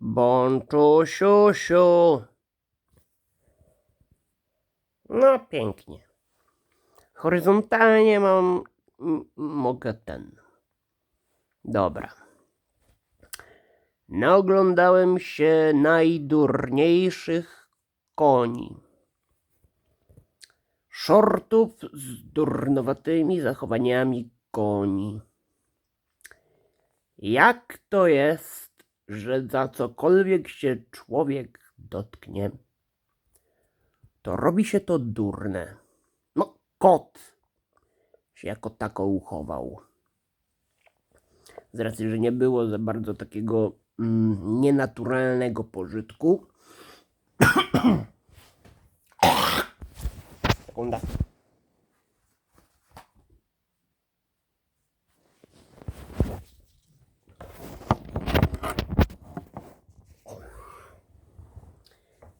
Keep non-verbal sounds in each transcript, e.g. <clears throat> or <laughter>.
Bączu, siusiu. No pięknie. Horyzontalnie mam... mogę ten... Dobra. Naoglądałem się najdurniejszych koni. Shortów z durnowatymi zachowaniami koni. Jak to jest, że za cokolwiek się człowiek dotknie, to robi się to durne. No, kot się jako tako uchował. Z racji, że nie było za bardzo takiego mm, nienaturalnego pożytku. <coughs> Sekunda.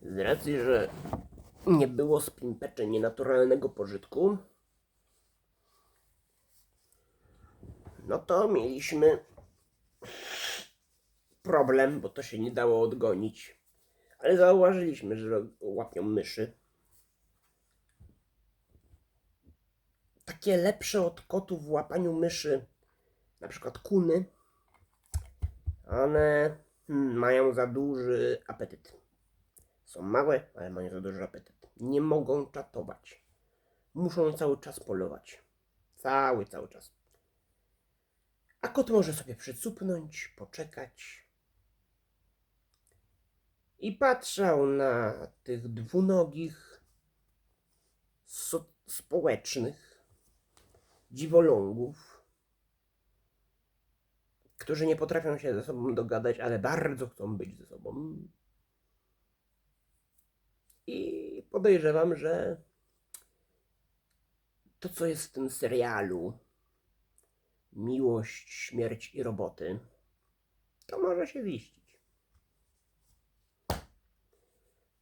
Z racji, że nie było z pimpecze nienaturalnego pożytku, no to mieliśmy problem, bo to się nie dało odgonić. Ale zauważyliśmy, że łapią myszy. Takie lepsze od kotów w łapaniu myszy, na przykład kuny, one hmm, mają za duży apetyt. Są małe, ale mają za duży apetyt. Nie mogą czatować. Muszą cały czas polować. Cały, cały czas. A kot może sobie przycupnąć, poczekać. I patrzał na tych dwunogich, so, społecznych dziwolągów, którzy nie potrafią się ze sobą dogadać, ale bardzo chcą być ze sobą. I podejrzewam, że to, co jest w tym serialu, miłość, śmierć i roboty, to może się ziścić.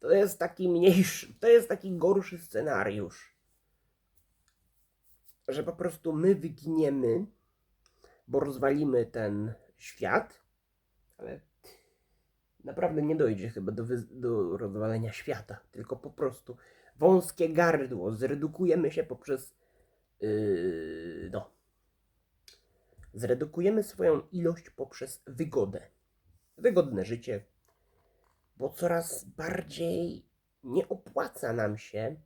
To jest taki mniejszy, to jest taki gorszy scenariusz, że po prostu my wyginiemy, bo rozwalimy ten świat, ale naprawdę nie dojdzie chyba do, do rozwalenia świata, tylko po prostu wąskie gardło, zredukujemy się poprzez yy, no, zredukujemy swoją ilość poprzez wygodę. Wygodne życie, bo coraz bardziej nie opłaca nam się,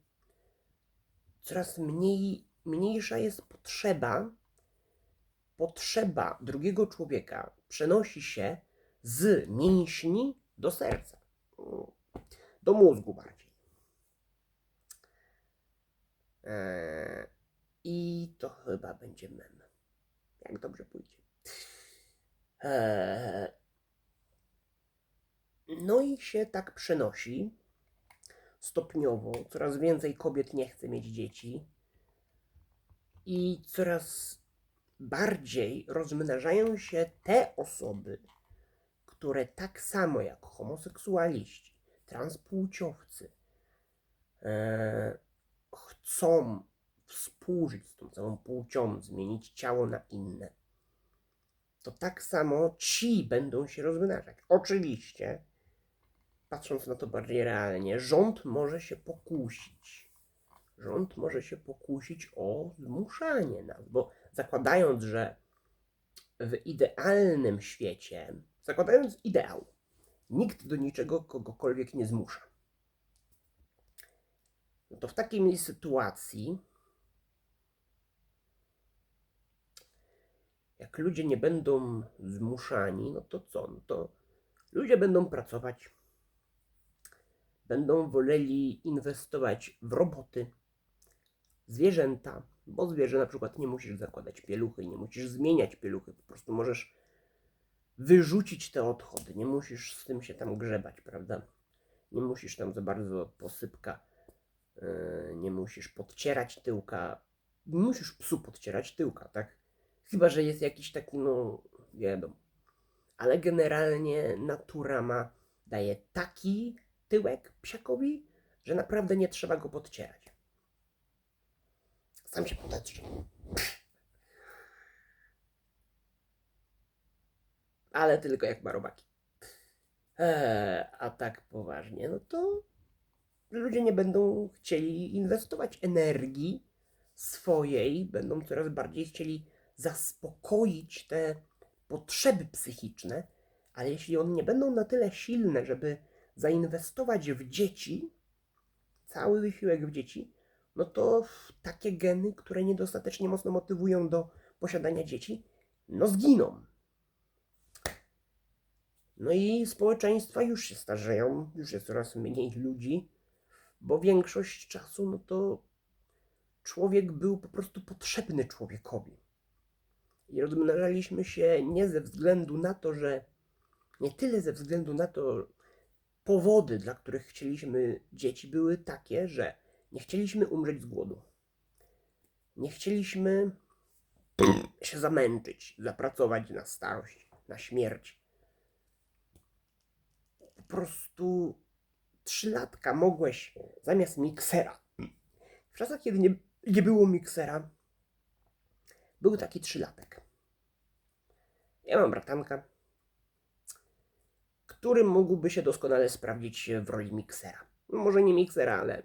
coraz mniej, mniejsza jest potrzeba, potrzeba drugiego człowieka przenosi się z mięśni do serca, do mózgu bardziej. Eee, I to chyba będzie mem jak dobrze pójdzie. Eee, No i się tak przenosi stopniowo. Coraz więcej kobiet nie chce mieć dzieci i coraz bardziej rozmnażają się te osoby, które tak samo jak homoseksualiści, transpłciowcy eee, chcą współżyć z tą całą płcią, zmienić ciało na inne, to tak samo ci będą się rozmnażać. Oczywiście, patrząc na to bardziej realnie, rząd może się pokusić. Rząd może się pokusić o zmuszanie nas, bo zakładając, że w idealnym świecie, zakładając ideał, nikt do niczego kogokolwiek nie zmusza. No to w takiej sytuacji jak ludzie nie będą zmuszani, no to co? No to ludzie będą pracować, będą woleli inwestować w roboty, zwierzęta, bo zwierzę na przykład nie musisz zakładać pieluchy, nie musisz zmieniać pieluchy, po prostu możesz wyrzucić te odchody, nie musisz z tym się tam grzebać, prawda? Nie musisz tam za bardzo posypka, yy, nie musisz podcierać tyłka, nie musisz psu podcierać tyłka, tak? Chyba, że jest jakiś taki, no, wiadomo. Ale generalnie natura ma, daje taki tyłek psiakowi, że naprawdę nie trzeba go podcierać. Sam się podetrze. Ale tylko jak ma robaki. Eee, a tak poważnie, no to ludzie nie będą chcieli inwestować energii swojej, będą coraz bardziej chcieli zaspokoić te potrzeby psychiczne, ale jeśli one nie będą na tyle silne, żeby zainwestować w dzieci, cały wysiłek w dzieci, no to takie geny, które niedostatecznie mocno motywują do posiadania dzieci, no zginą. No i społeczeństwa już się starzeją, już jest coraz mniej ludzi, bo większość czasu, no to człowiek był po prostu potrzebny człowiekowi. I rozmnażaliśmy się nie ze względu na to, że nie tyle ze względu na to, powody, dla których chcieliśmy dzieci, były takie, że nie chcieliśmy umrzeć z głodu. Nie chcieliśmy się zamęczyć, zapracować na starość, na śmierć. Po prostu trzylatka mogłeś zamiast miksera. W czasach, kiedy nie, nie było miksera, był taki trzylatek. Ja mam bratanka, który mógłby się doskonale sprawdzić w roli miksera. No, może nie miksera, ale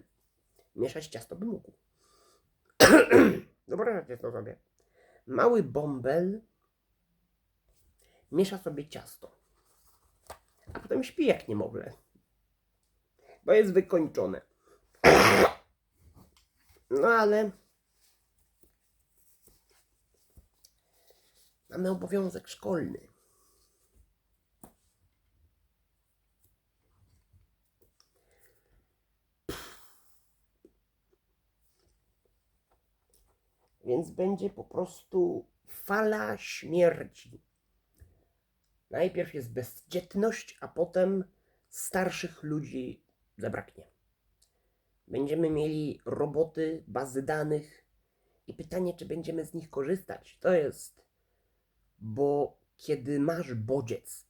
mieszać ciasto by mógł. <clears throat> Wyobraźcie to sobie. Mały bąbel miesza sobie ciasto, a potem śpi jak niemowlę, bo jest wykończone. No ale mamy obowiązek szkolny. Więc będzie po prostu fala śmierci. Najpierw jest bezdzietność, a potem starszych ludzi zabraknie. Będziemy mieli roboty, bazy danych i pytanie, czy będziemy z nich korzystać. To jest, bo kiedy masz bodziec,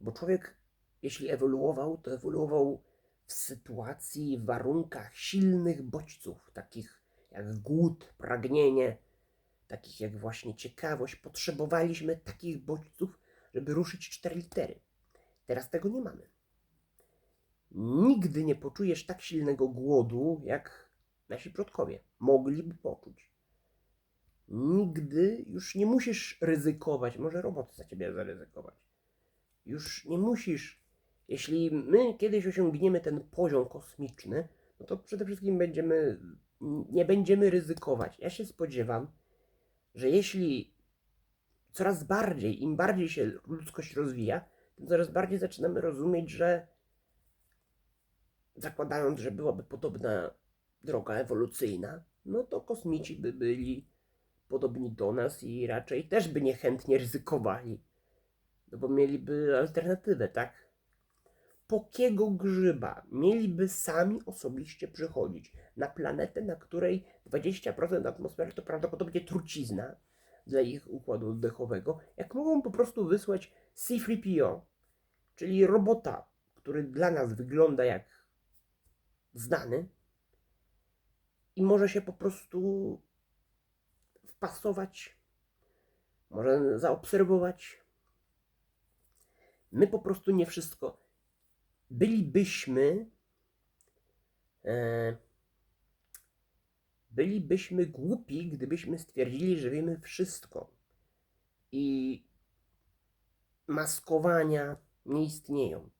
bo człowiek, jeśli ewoluował, to ewoluował w sytuacji, w warunkach silnych bodźców, takich jak głód, pragnienie, takich jak właśnie ciekawość. Potrzebowaliśmy takich bodźców, żeby ruszyć cztery litery. Teraz tego nie mamy. Nigdy nie poczujesz tak silnego głodu, jak nasi przodkowie mogliby poczuć. Nigdy już nie musisz ryzykować, może robot za ciebie zaryzykować. Już nie musisz. Jeśli my kiedyś osiągniemy ten poziom kosmiczny, no to przede wszystkim będziemy, nie będziemy ryzykować. Ja się spodziewam, że jeśli coraz bardziej, im bardziej się ludzkość rozwija, tym coraz bardziej zaczynamy rozumieć, że zakładając, że byłaby podobna droga ewolucyjna, no to kosmici by byli podobni do nas i raczej też by niechętnie ryzykowali. No bo mieliby alternatywę, tak? Po kiego grzyba mieliby sami osobiście przychodzić na planetę, na której 20% atmosfery to prawdopodobnie trucizna dla ich układu oddechowego, jak mogą po prostu wysłać C3PO, czyli robota, który dla nas wygląda jak znany i może się po prostu wpasować, może zaobserwować. My po prostu nie wszystko. Bylibyśmy. E, bylibyśmy głupi, gdybyśmy stwierdzili, że wiemy wszystko. I maskowania nie istnieją.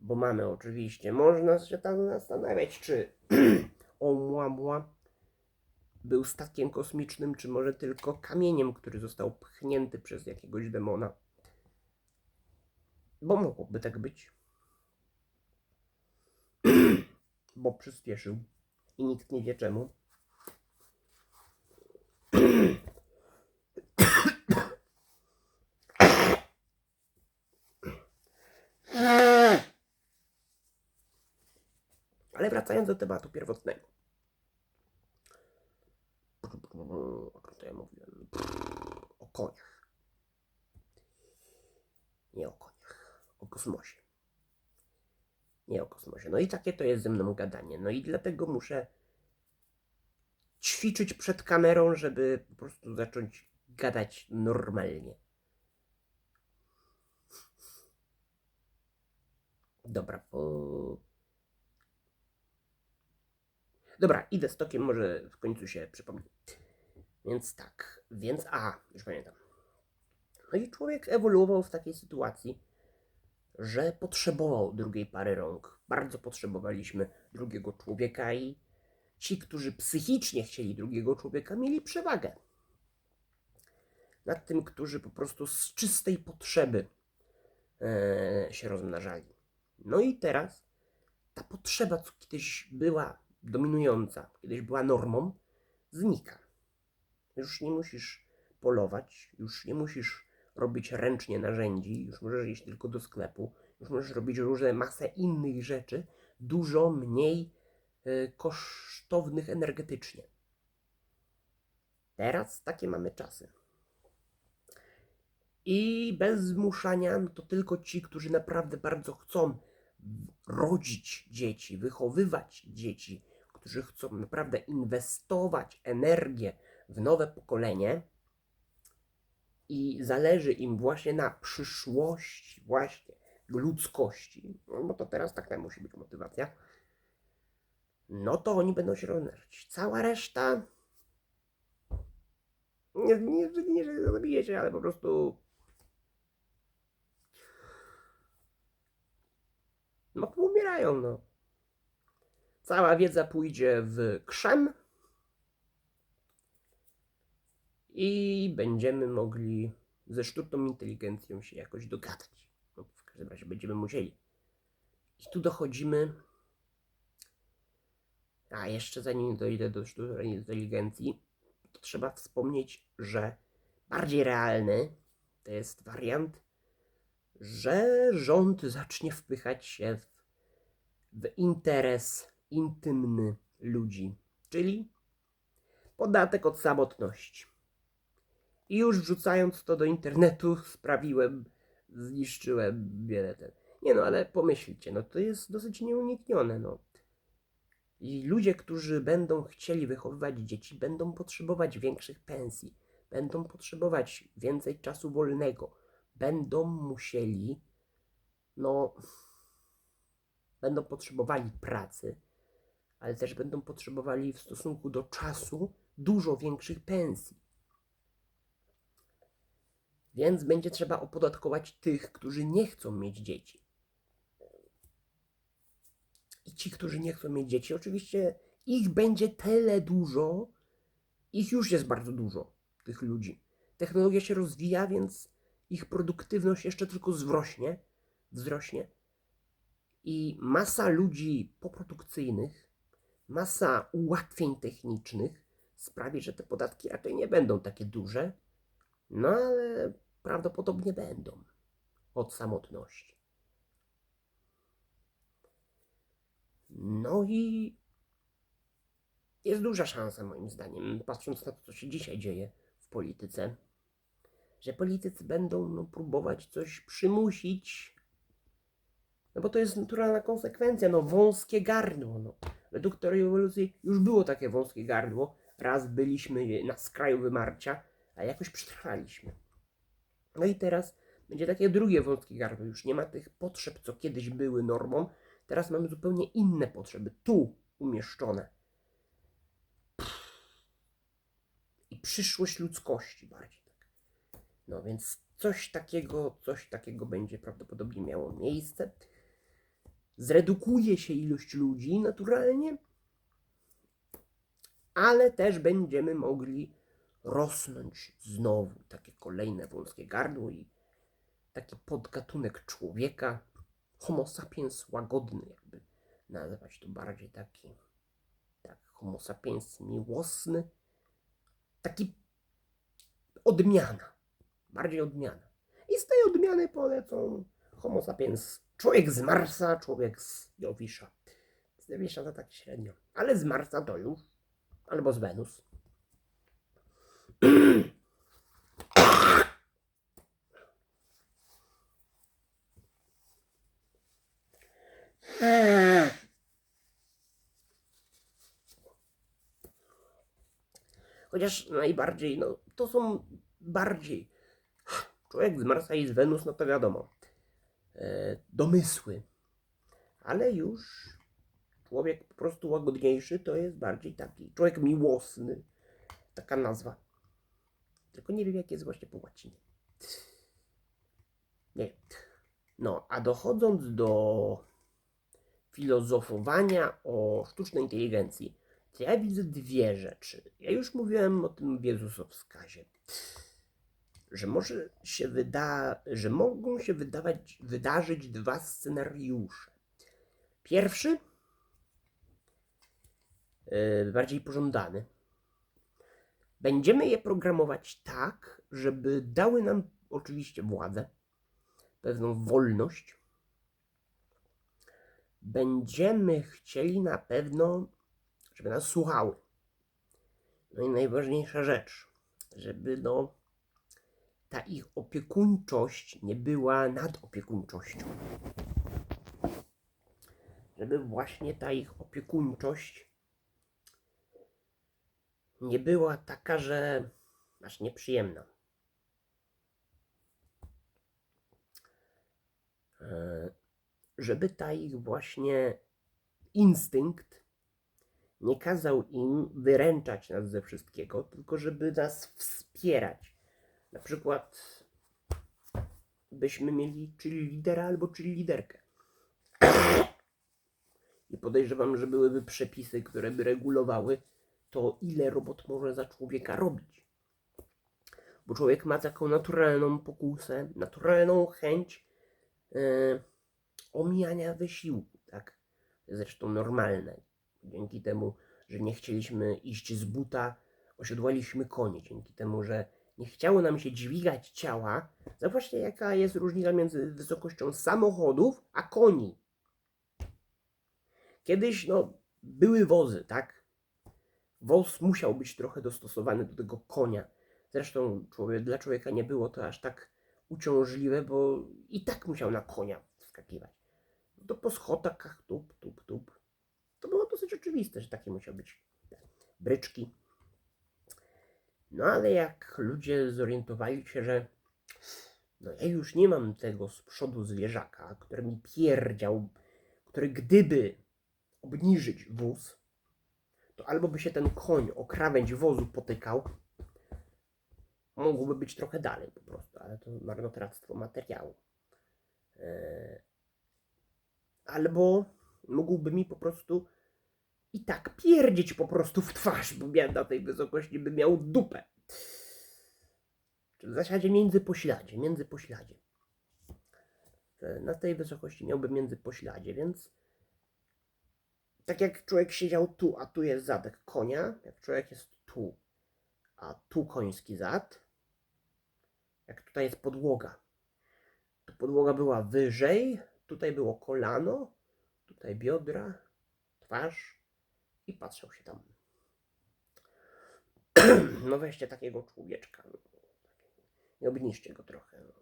Bo mamy oczywiście, można się tam zastanawiać, czy <clears throat> Oumuamua był statkiem kosmicznym, czy może tylko kamieniem, który został pchnięty przez jakiegoś demona. Bo mogłoby tak być. <clears throat> Bo przyspieszył i nikt nie wie czemu. Ale wracając do tematu pierwotnego. To ja mówiłem? O koniach. Nie o koniach, o kosmosie. Nie o kosmosie. No i takie to jest ze mną gadanie. No i dlatego muszę ćwiczyć przed kamerą, żeby po prostu zacząć gadać normalnie. Dobra, po... Dobra, idę z tokiem, może w końcu się przypomni. Więc tak, więc a, już pamiętam. No i człowiek ewoluował w takiej sytuacji, że potrzebował drugiej pary rąk. Bardzo potrzebowaliśmy drugiego człowieka i ci, którzy psychicznie chcieli drugiego człowieka, mieli przewagę nad tym, którzy po prostu z czystej potrzeby e, się rozmnażali. No i teraz ta potrzeba, co kiedyś była dominująca, kiedyś była normą, znika. Już nie musisz polować, już nie musisz robić ręcznie narzędzi, już możesz iść tylko do sklepu, już możesz robić różne masę innych rzeczy, dużo mniej e, kosztownych energetycznie. Teraz takie mamy czasy. I bez zmuszania, no to tylko ci, którzy naprawdę bardzo chcą rodzić dzieci, wychowywać dzieci, którzy chcą naprawdę inwestować energię w nowe pokolenie i zależy im właśnie na przyszłości, właśnie ludzkości, no bo to teraz taka musi być motywacja, no to oni będą się rozmnażać. Cała reszta nie, nie, nie, że zabije się, ale po prostu no umierają, no. Cała wiedza pójdzie w krzem i będziemy mogli ze sztuczną inteligencją się jakoś dogadać. No, w każdym razie będziemy musieli. I tu dochodzimy. A jeszcze zanim dojdę do sztucznej inteligencji, to trzeba wspomnieć, że bardziej realny to jest wariant, że rząd zacznie wpychać się w, w interes intymny ludzi, czyli podatek od samotności. I już wrzucając to do internetu <laughs> sprawiłem, zniszczyłem wiele ten. Nie no, ale pomyślcie, no to jest dosyć nieuniknione, no. I ludzie, którzy będą chcieli wychowywać dzieci, będą potrzebować większych pensji, będą potrzebować więcej czasu wolnego, będą musieli, no, <sighs> będą potrzebowali pracy, ale też będą potrzebowali w stosunku do czasu dużo większych pensji. Więc będzie trzeba opodatkować tych, którzy nie chcą mieć dzieci. I ci, którzy nie chcą mieć dzieci, oczywiście ich będzie tyle dużo, ich już jest bardzo dużo, tych ludzi. Technologia się rozwija, więc ich produktywność jeszcze tylko wzrośnie, wzrośnie. I masa ludzi poprodukcyjnych, masa ułatwień technicznych sprawi, że te podatki raczej nie będą takie duże, no ale prawdopodobnie będą od samotności. No i jest duża szansa, moim zdaniem, patrząc na to, co się dzisiaj dzieje w polityce, że politycy będą no, próbować coś przymusić. No bo to jest naturalna konsekwencja, no wąskie gardło. No. Według teorii ewolucji już było takie wąskie gardło. Raz byliśmy na skraju wymarcia, a jakoś przetrwaliśmy. No i teraz będzie takie drugie wąskie gardło. Już nie ma tych potrzeb, co kiedyś były normą. Teraz mamy zupełnie inne potrzeby, tu umieszczone. I przyszłość ludzkości bardziej. Tak. No więc coś takiego, coś takiego będzie prawdopodobnie miało miejsce. Zredukuje się ilość ludzi naturalnie, ale też będziemy mogli rosnąć znowu takie kolejne wąskie gardło i taki podgatunek człowieka, homo sapiens łagodny, jakby nazwać to bardziej taki, tak, homo sapiens miłosny, taki odmiana, bardziej odmiana. I z tej odmiany polecą homo sapiens, człowiek z Marsa, człowiek z Jowisza. Z Jowisza to tak średnio, ale z Marsa to już, albo z Wenus. Chociaż najbardziej, no to są bardziej. Człowiek z Marsa i z Wenus, no to wiadomo. E, domysły. ale już człowiek po prostu łagodniejszy to jest bardziej taki człowiek miłosny. Taka nazwa. Tylko nie wiem, jak jest właśnie po łacinie. Nie. No, a dochodząc do filozofowania o sztucznej inteligencji, to ja widzę dwie rzeczy. Ja już mówiłem o tym w Jezusowskazie. Że może się wyda, że mogą się wydawać, wydarzyć dwa scenariusze. Pierwszy, yy, bardziej pożądany. Będziemy je programować tak, żeby dały nam oczywiście władzę, pewną wolność. Będziemy chcieli na pewno, żeby nas słuchały. No i najważniejsza rzecz, żeby no, ta ich opiekuńczość nie była nadopiekuńczością. Żeby właśnie ta ich opiekuńczość nie była taka, że aż nieprzyjemna. E, Żeby ta ich właśnie instynkt nie kazał im wyręczać nas ze wszystkiego, tylko żeby nas wspierać. Na przykład byśmy mieli czyli lidera albo czyli liderkę. I podejrzewam, że byłyby przepisy, które by regulowały to, ile robot może za człowieka robić. Bo człowiek ma taką naturalną pokusę, naturalną chęć e, omijania wysiłku, tak? Zresztą normalne. Dzięki temu, że nie chcieliśmy iść z buta, osiodłaliśmy konie. Dzięki temu, że nie chciało nam się dźwigać ciała. Zobaczcie, jaka jest różnica między wysokością samochodów a koni. Kiedyś, no, były wozy, tak? Woz musiał być trochę dostosowany do tego konia. Zresztą człowiek, dla człowieka nie było to aż tak uciążliwe, bo i tak musiał na konia wskakiwać. To po schodach tup, tup, tup. To było dosyć oczywiste, że takie musiały być bryczki. No ale jak ludzie zorientowali się, że no ja już nie mam tego z przodu zwierzaka, który mi pierdział, który gdyby obniżyć wóz, to albo by się ten koń o krawędź wozu potykał, mógłby być trochę dalej po prostu, ale to marnotrawstwo materiału. Eee, albo mógłby mi po prostu i tak pierdzieć po prostu w twarz, bo ja na tej wysokości by miał dupę. W zasadzie między pośladzie, między pośladzie. E, Na tej wysokości miałby między pośladzie, więc tak jak człowiek siedział tu, a tu jest zadek konia, jak człowiek jest tu, a tu koński zad, jak tutaj jest podłoga, to podłoga była wyżej, tutaj było kolano, tutaj biodra, twarz i patrzał się tam. <clears throat> No weźcie takiego człowieczka, no, nie obniżcie go trochę, no.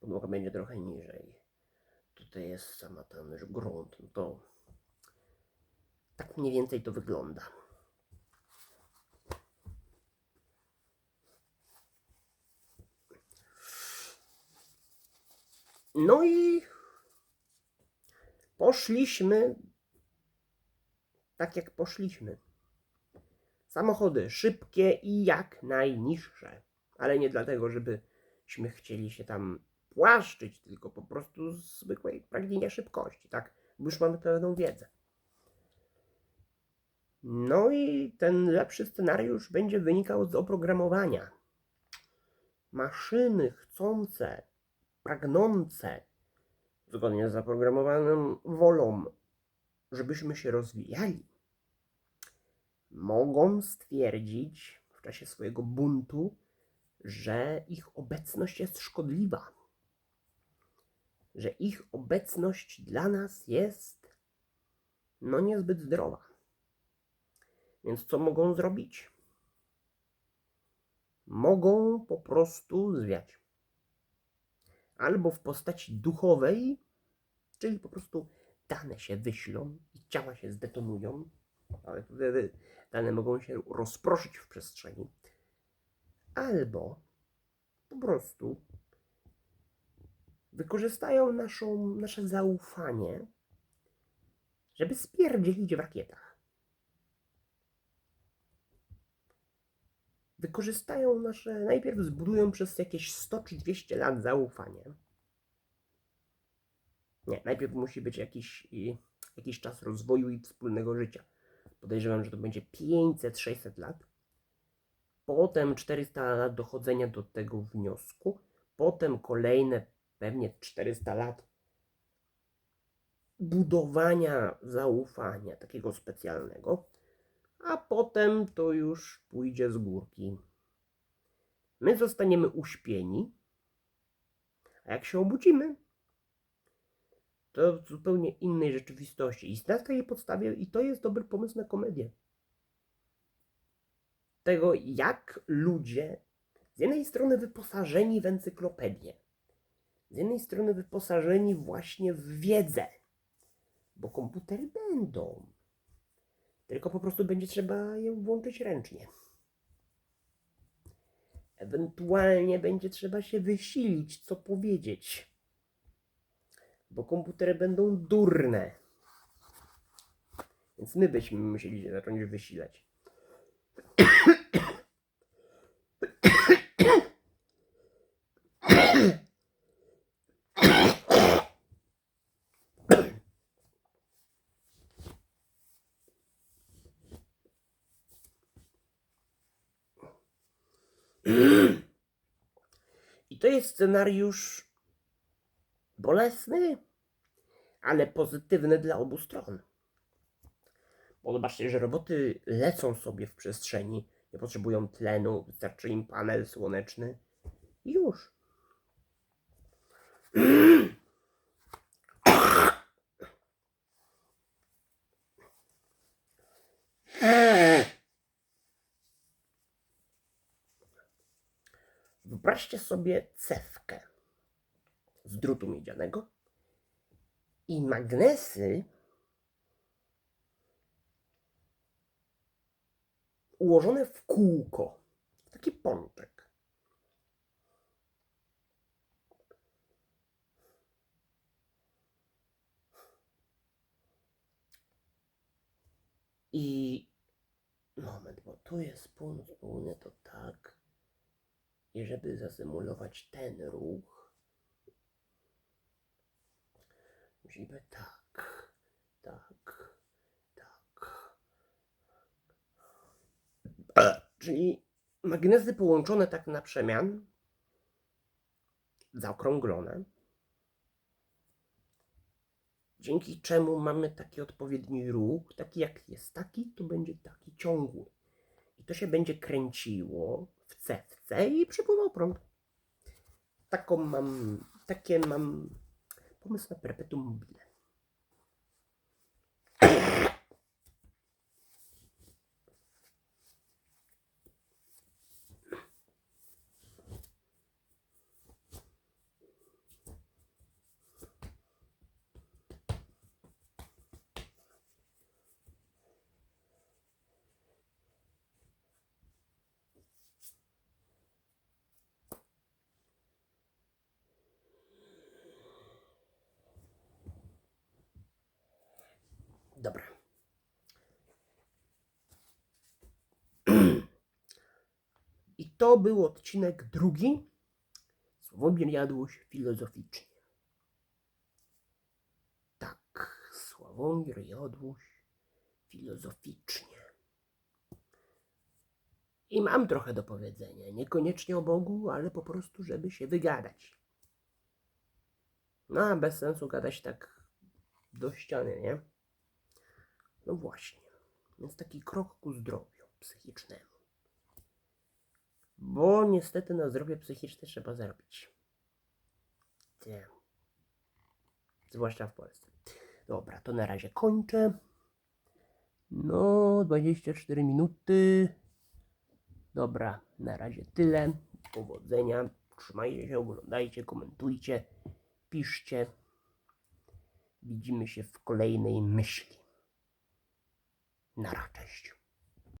podłoga będzie trochę niżej. Tutaj jest sama ten grunt, no to tak mniej więcej to wygląda. No i poszliśmy tak jak poszliśmy. Samochody szybkie i jak najniższe. Ale nie dlatego, żebyśmy chcieli się tam płaszczyć, tylko po prostu z zwykłej pragnienia szybkości, tak? Już mamy pewną wiedzę. No i ten lepszy scenariusz będzie wynikał z oprogramowania. Maszyny chcące, pragnące, zgodnie z zaprogramowaną wolą, żebyśmy się rozwijali, mogą stwierdzić w czasie swojego buntu, że ich obecność jest szkodliwa. Że ich obecność dla nas jest no niezbyt zdrowa. Więc co mogą zrobić? Mogą po prostu zwiać. Albo w postaci duchowej, czyli po prostu dane się wyślą i ciała się zdetonują, ale wtedy dane mogą się rozproszyć w przestrzeni. Albo po prostu wykorzystają naszą, nasze zaufanie żeby spierdzielić w rakietach. Wykorzystają nasze, najpierw zbudują przez jakieś 100 czy 200 lat zaufanie. Nie, najpierw musi być jakiś, jakiś czas rozwoju i wspólnego życia. Podejrzewam, że to będzie 500-600 lat. Potem 400 lat dochodzenia do tego wniosku. Potem kolejne pewnie 400 lat budowania zaufania takiego specjalnego. A potem to już pójdzie z górki. My zostaniemy uśpieni, a jak się obudzimy, to w zupełnie innej rzeczywistości. I na takiej podstawie, i to jest dobry pomysł na komedię. Tego, jak ludzie z jednej strony wyposażeni w encyklopedię, z jednej strony wyposażeni właśnie w wiedzę, bo komputery będą, tylko po prostu będzie trzeba je włączyć ręcznie. Ewentualnie będzie trzeba się wysilić, co powiedzieć bo komputery będą durne. Więc my byśmy musieli się zacząć wysilać. I to scenariusz bolesny, ale pozytywny dla obu stron. Bo zobaczcie, że roboty lecą sobie w przestrzeni, nie potrzebują tlenu, wystarczy im panel słoneczny i już. <clears throat> Wyobraźcie sobie cewkę z drutu miedzianego i magnesy ułożone w kółko. Taki pączek. I moment, bo tu jest południe to tak. I żeby zasymulować ten ruch, Musimy tak, tak, tak. Czyli magnesy połączone tak na przemian, zaokrąglone, dzięki czemu mamy taki odpowiedni ruch, taki jak jest taki, to będzie taki ciągły. I to się będzie kręciło w cewce i przepływał prąd. Taką mam, takie mam Pomysł na perpetuum mobile. Dobra. I to był odcinek drugi. Sławomir Jadłoś filozoficznie. Tak, Sławomir Jadłoś filozoficznie. I mam trochę do powiedzenia. Niekoniecznie o Bogu, ale po prostu, żeby się wygadać. No, a bez sensu gadać tak do ściany, nie? No właśnie. Więc taki krok ku zdrowiu psychicznemu. Bo niestety na zdrowie psychiczne trzeba zarobić. Nie. Zwłaszcza w Polsce. Dobra, to na razie kończę. No, 24 minuty. Dobra, na razie tyle. Powodzenia. Trzymajcie się, oglądajcie, komentujcie, piszcie. Widzimy się w kolejnej myśli. Nara, cześć.